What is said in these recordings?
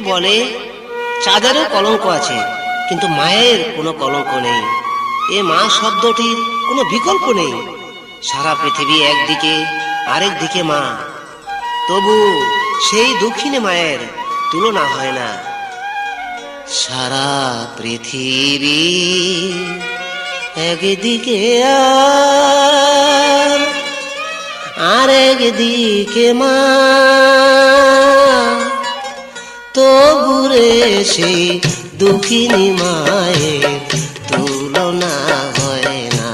বলে, চাঁদেরও কলঙ্ক আছে, কিন্তু মায়ের কোনো কলঙ্ক নেই। এ মা শব্দটির কোনো বিকল্প নেই। সারা পৃথিবী একদিকে, আরেক দিকে মা। তবু সেই দক্ষিণে মায়ের তুলনা হয় না। সারা পৃথিবী একদিকে আর, আরেক দিকে মা। তবুরে সেই দুঃখিনী মায়ের তুলনা হয় না।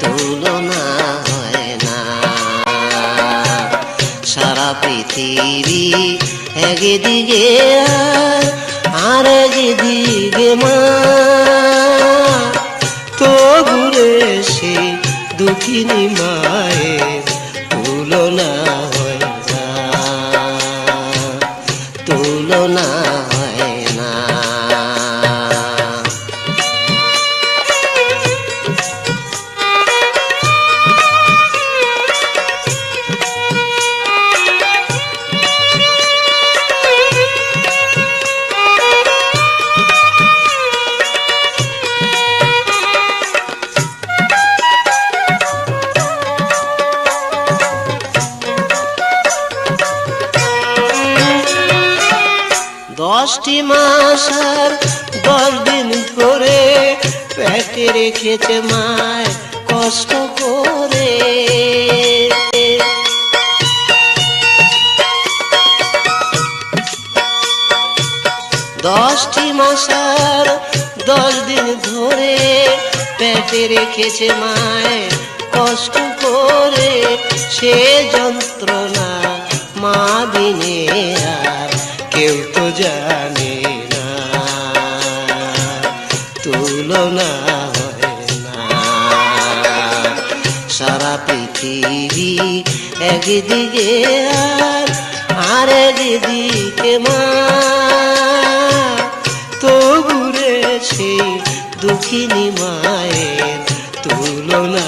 তুলনা হয় না। সারা পৃথিবী একদিকে আর একদিকে মা। তবুরে সেই দুঃখিনী মায়ের দশটি মাস আর দশ দিন ধরে পেটে রেখেছে মায় কষ্ট করে। দশটি মাস আর দশ দিন ধরে পেটে রেখেছে মায় কষ্ট করে। সে যন্ত্রণা মা বিনে আর কেউ তো জানে না। তুলনা হয় না। সারা পৃথিবী একদিকে আর আর একদিকে মা। তবুরে সেই দুঃখিনী মায়ের তুলনা।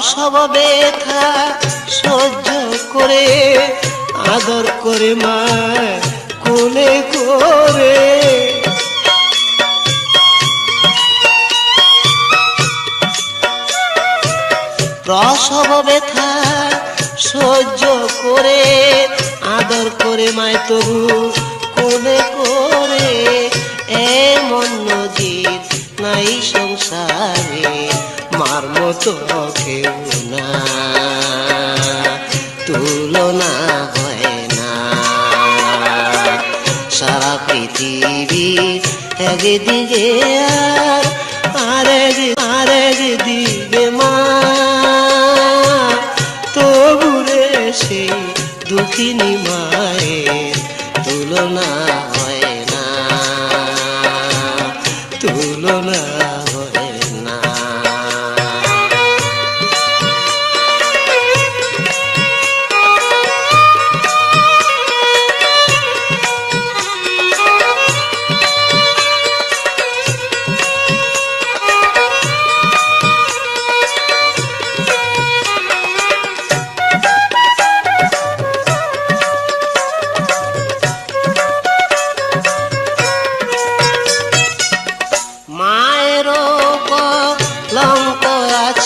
প্রসব ব্যথা সহ্য করে, আদর করে মা কোলে করে। প্রসব ব্যথা সহ্য করে, আদর করে মায় তবু কোলে করে। এমন নজির নাই সংসারে। মার মতো কেউ না। তুলনা হয় না। সারা পৃথিবী একদিকে আর আরেক আরেক দিকে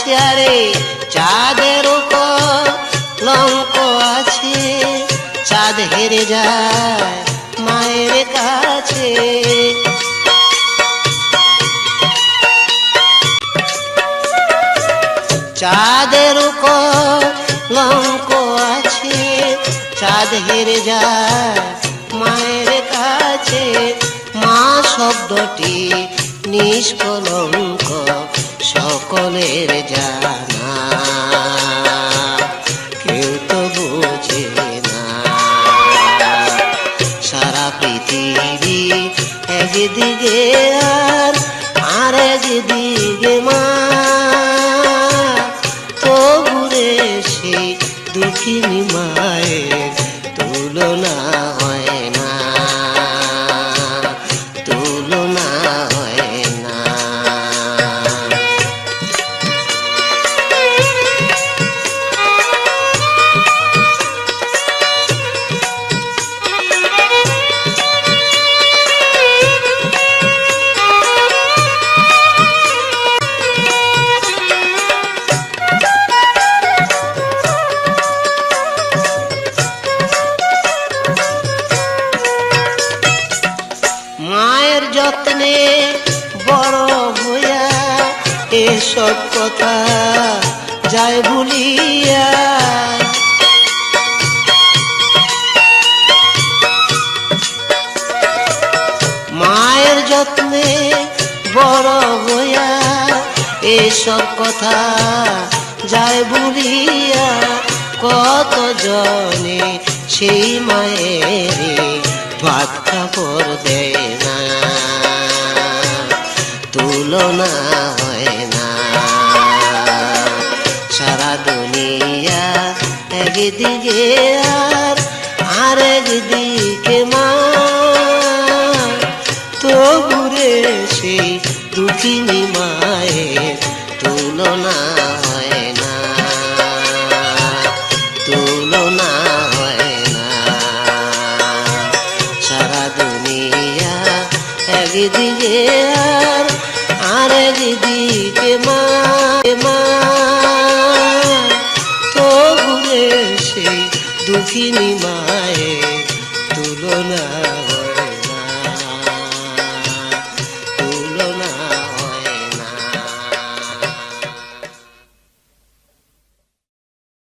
আছে চাঁদের লঙ্ক আছে, চাঁদ হেরে যায় মায়ের কাছে। চাঁদের লঙ্ক আছে, চাঁদ হেরে যায় মায়ের কাছে। মা শব্দটি নিষ্কলঙ্ক সকলের জানা। কেউ তো বোঝে না। সারা পৃথিবী একদিকে আর আর একদিকে মা। তবুরে সে দুঃখিনী মা। যত্নে বড় হইয়া এসব কথা যায় ভুলিয়া। মায়ের যত্নে বড় হইয়া এসব কথা যায় ভুলিয়া। কত জনে সেই মায়ের ভাত দেয় না, তুলনা হয় না। সারা দুনিয়া একদিকে আর আর একদিকে মা। তো ঘুরে সেই দুঃখিনী Lakini ma.